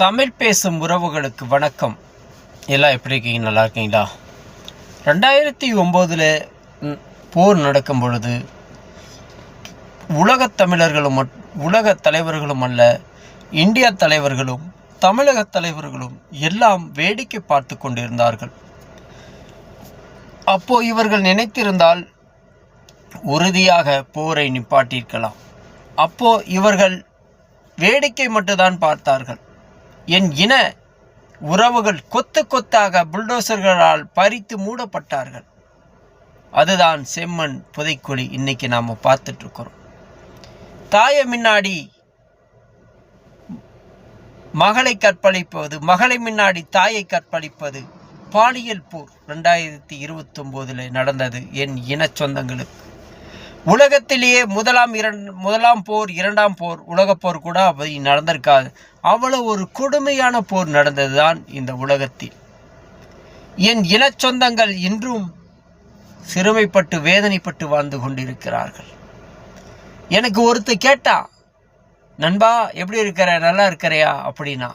தமிழ் பேசும் உறவுகளுக்கு வணக்கம். எல்லாம் எப்படி இருக்கீங்க? நல்லா இருக்கீங்களா? ரெண்டாயிரத்தி ஒம்போதில் போர் நடக்கும் பொழுது உலகத் தமிழர்களும் உலக தலைவர்களும் அல்ல இந்திய தலைவர்களும் தமிழக தலைவர்களும் எல்லாம் வேடிக்கை பார்த்து கொண்டிருந்தார்கள். அப்போ இவர்கள் நினைத்திருந்தால் உறுதியாக போரை நிப்பாட்டியிருக்கலாம். அப்போ இவர்கள் வேடிக்கை மட்டும்தான் பார்த்தார்கள். என் இன உறவுகள் கொத்து கொத்தாக புல்டோசர்களால் பறித்து மூடப்பட்டார்கள். அதுதான் செம்மண் புதைக்குழி இன்னைக்கு நாம் பார்த்துட்ருக்குறோம். தாயை முன்னாடி மகளை கற்பழிப்பது மகளை முன்னாடி தாயை கற்பழிப்பது பாலியல் போர் ரெண்டாயிரத்தி இருபத்தொம்போதில் நடந்தது என் இன சொந்தங்களுக்கு. உலகத்திலேயே முதலாம் இரண் முதலாம் போர் இரண்டாம் போர் உலகப் போர் கூட அப்படி நடந்திருக்காது. அவ்வளவு ஒரு கொடுமையான போர் நடந்ததுதான் இந்த உலகத்தில். என் இனச்சொந்தங்கள் இன்றும் சிறுமைப்பட்டு வேதனைப்பட்டு வாழ்ந்து கொண்டிருக்கிறார்கள். எனக்கு ஒருத்தர் கேட்டா நண்பா எப்படி இருக்கிற? நல்லா இருக்கிறையா? அப்படின்னா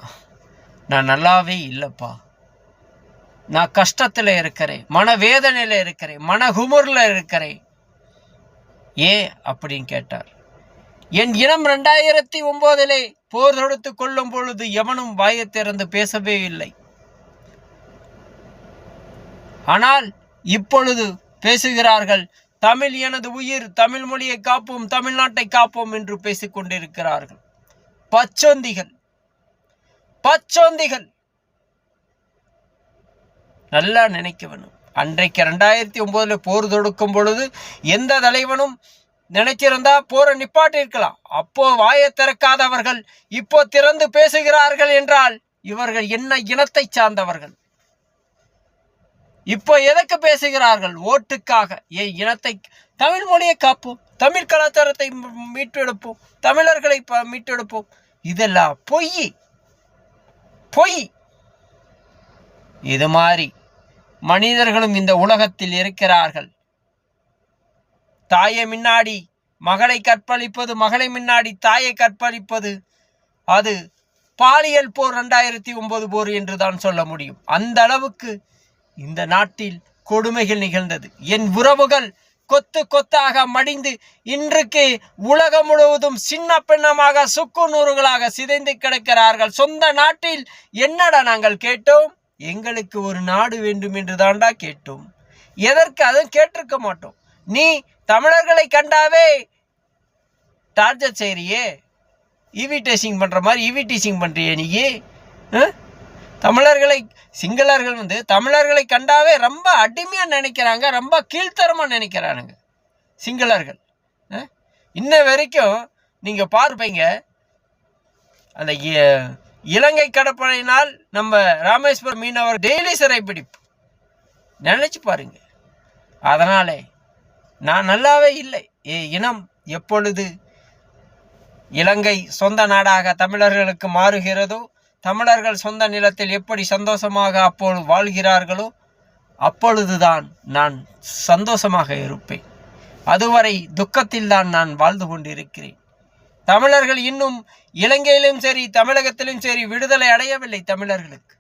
நான் நல்லாவே இல்லைப்பா. நான் கஷ்டத்தில் இருக்கிறேன் மனவேதனையில் இருக்கிறேன் மனகுமுறில் இருக்கிறேன். ஏன் அப்படின்னு கேட்டார். என் இனம் ரெண்டாயிரத்தி ஒன்பதிலே போர் தொடுத்து கொள்ளும் பொழுது எவனும் வாயை திறந்து பேசவே இல்லை. ஆனால் இப்பொழுது பேசுகிறார்கள் தமிழ் எனது உயிர் தமிழ் மொழியை காப்போம் தமிழ்நாட்டை காப்போம் என்று பேசிக் கொண்டிருக்கிறார்கள். பச்சொந்திகள் பச்சொந்திகள். நல்லா நினைக்க வேணும். அன்றைக்கு ரெண்டாயிரத்தி ஒன்பதுல போர் தொடுக்கும் பொழுது எந்த தலைவனும் நினைச்சிருந்தா போரை நிப்பாட்டிருக்கலாம் அப்போ வாயை திறக்காதவர்கள் இப்போ திறந்து பேசுகிறார்கள் என்றால் இவர்கள் என்ன இனத்தை சார்ந்தவர்கள்? இப்போ எதற்கு பேசுகிறார்கள்? ஓட்டுக்காக. ஏ இனத்தை தமிழ் மொழியை காப்போம். தமிழ் கலாச்சாரத்தை மீட்டெடுப்போம். தமிழர்களை ப- மீட்டெடுப்போம். இதெல்லாம் பொய். பொய். இது மாதிரி மனிதர்களும் இந்த உலகத்தில் இருக்கிறார்கள். தாயை முன்னாடி மகளை கற்பழிப்பது மகளை முன்னாடி தாயை கற்பழிப்பது அது பாலியல் போர் ரெண்டாயிரத்தி ஒன்பது போர் என்று தான் சொல்ல முடியும். அந்த அளவுக்கு இந்த நாட்டில் கொடுமைகள் நிகழ்ந்தது. என் உறவுகள் கொத்து கொத்தாக மடிந்து இன்றைக்கு உலகம் முழுவதும் சின்ன பின்னமாக சுக்கு நூறுகளாக சிதைந்து கிடக்கிறார்கள். சொந்த நாட்டில் என்னடா நாங்கள் கேட்டோம்? எங்களுக்கு ஒரு நாடு வேண்டும் என்று தாண்டா கேட்டோம். எதற்கு அதுவும் கேட்டிருக்க மாட்டோம். நீ தமிழர்களை கண்டாவே டார்ச்சர் செய்கிறியே இவி டேசிங் பண்ணுற மாதிரி இவி டீசிங் பண்ணுறியே நீ? ஆ? தமிழர்களை சிங்களர்கள் வந்து தமிழர்களை கண்டாவே ரொம்ப அடிமையாக நினைக்கிறாங்க ரொம்ப கீழ்த்தரமாக நினைக்கிறானுங்க சிங்களர்கள். ஆ? இன்ன வரைக்கும் நீங்கள் பார்ப்பீங்க அந்த இலங்கை கடற்படையினால் நம்ம ராமேஸ்வரம் மீனவர் டெய்லி சிறைப்பிடிப்பு. நினைச்சு பாருங்க. அதனாலே நான் நல்லாவே இல்லை. ஏ இனம் எப்பொழுது இலங்கை சொந்த நாடாக தமிழர்களுக்கு மாறுகிறதோ தமிழர்கள் சொந்த நிலத்தில் எப்படி சந்தோஷமாக அப்பொழுது வாழ்கிறார்களோ அப்பொழுதுதான் நான் சந்தோஷமாக இருப்பேன். அதுவரை துக்கத்தில் தான் நான் வாழ்ந்து கொண்டிருக்கிறேன். தமிழர்கள் இன்னும் இலங்கையிலும் சரி தமிழகத்திலும் சரி விடுதலை அடையவில்லை தமிழர்களுக்கு.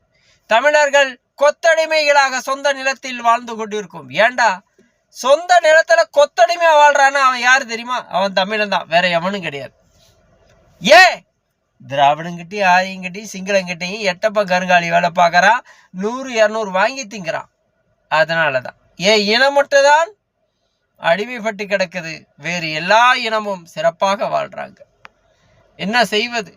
தமிழர்கள் கொத்தடிமைகளாக சொந்த நிலத்தில் வாழ்ந்து கொண்டிருக்கும். ஏண்டா? சொந்த நிலத்துல கொத்தடிமையா வாழ்றான்னு அவன் யார் தெரியுமா? அவன் தமிழன் தான் வேற எவனும் கிடையாது. ஏ? திராவிடங்கிட்டையும் ஆரியங்கிட்டையும் சிங்களங்கிட்டையும் எட்டப்ப கருங்காலி வேலை பார்க்கறான் நூறு இரநூறு வாங்கி திங்கிறான். அதனால தான் ஏன் இனம் மட்டும்தான் அடிமைப்பட்டு கிடக்குது. வேறு எல்லா இனமும் சிறப்பாக வாழ்றாங்க. என்ன செய்வது?